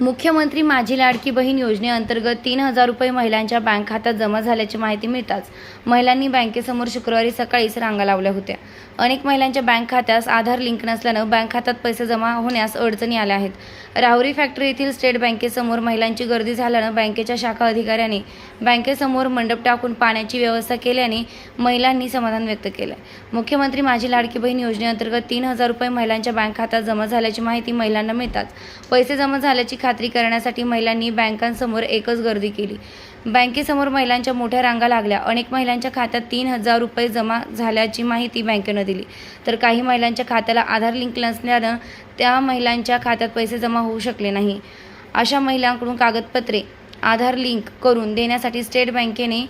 मुख्यमंत्री माझी लाडकी बहीण योजनेअंतर्गत तीन हजार रुपये महिलांच्या बँक खात्यात जमा झाल्याची माहिती मिळताच महिलांनी बँकेसमोर शुक्रवारी सकाळीच रांगा लावल्या होत्या. अनेक महिलांच्या बँक खात्यास आधार लिंक नसल्यानं बँक खात्यात पैसे जमा होण्यास अडचणी आल्या आहेत. राहुरी फॅक्टरी येथील स्टेट बँकेसमोर महिलांची गर्दी झाल्यानं बँकेच्या शाखा अधिकाऱ्यांनी बँकेसमोर मंडप टाकून पाण्याची व्यवस्था केल्याने महिलांनी समाधान व्यक्त केलं. मुख्यमंत्री माझी लाडकी बहीण योजनेअंतर्गत तीन हजार रुपये महिलांच्या बँक खात्यात जमा झाल्याची माहिती महिलांना मिळताच पैसे जमा झाल्याची खात्री करण्यासाठी महिलांनी बँकांसमोर एकच गर्दी केली. बँकेसमोर महिलांच्या मोठ्या रांगा लागल्या. अनेक महिलांच्या खात्यात तीन हजार रुपये जमा झाल्याची माहिती बँकेनं दिली. तर काही महिलांच्या खात्याला आधार लिंक नसल्यानं त्या महिलांच्या खात्यात पैसे जमा होऊ शकले नाही. अशा महिलांकडून कागदपत्रे आधार लिंक करून देण्यासाठी स्टेट बँकेने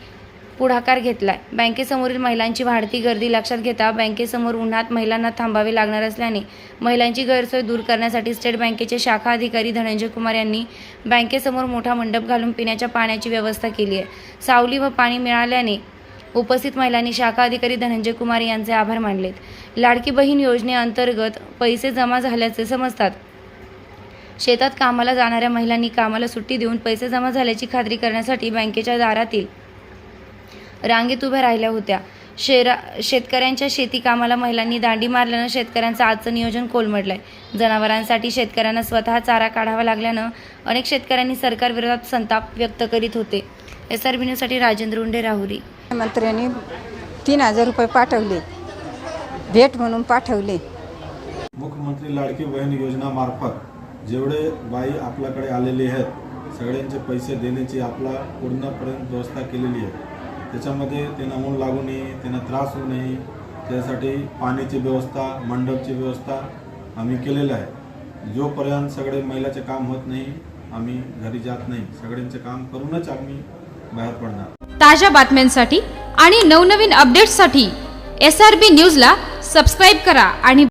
पुढाकार घेतलाय. बँकेसमोरील महिलांची वाढती गर्दी लक्षात घेता बँकेसमोर उन्हात महिलांना थांबावे लागणार असल्याने महिलांची गैरसोय दूर करण्यासाठी स्टेट बँकेचे शाखा अधिकारी धनंजय कुमार यांनी बँकेसमोर मोठा मंडप घालून पिण्याच्या पाण्याची व्यवस्था केली आहे. सावली व पाणी मिळाल्याने उपस्थित महिलांनी शाखा अधिकारी धनंजय कुमार यांचे आभार मानलेत. लाडकी बहीण योजनेअंतर्गत पैसे जमा झाल्याचे समजतात. शेतात कामाला जाणाऱ्या महिलांनी कामाला सुट्टी देऊन पैसे जमा झाल्याची खात्री करण्यासाठी बँकेच्या दारातील रांगेत उभ्या राहिल्या होत्या. शेरा शेतकऱ्यांच्या शेती कामाला महिलांनी दांडी मारल्यानं शेतकऱ्यांचं आजचं नियोजन कोलमडलंय. जनावरांसाठी शेतकऱ्यांना स्वतः चारा काढावा लागल्यानं अनेक शेतकऱ्यांनी सरकारविरोधात संताप व्यक्त करीत होते. एस आर बी न्यूजसाठी राजेंद्र उंडे राहुरी. मंत्र्यांनी तीन हजार रुपये पाठवले. भेट म्हणून पाठवले. मुख्यमंत्री लाडकी बहीण योजनामार्फत जेवढे बाई आपल्याकडे आलेले आहेत सगळ्यांचे पैसे देण्याची आपला पूर्णपर्यंत व्यवस्था केलेली आहे. त्याच्यामध्ये त्यांना ऊन लागू नये त्यांना त्रास होऊ नये. त्यासाठी पाण्याची व्यवस्था मंडपची व्यवस्था आम्ही केलेलं आहे. जोपर्यंत सगळे महिलाचे काम होत नाही आम्ही घरी जात नाही. सगळ्यांचे काम करूनच आम्ही बाहेर पडणार. ताज्या बातम्यांसाठी आणि नवनवीन अपडेट्ससाठी एस आर बी न्यूजला सबस्क्राईब करा आणि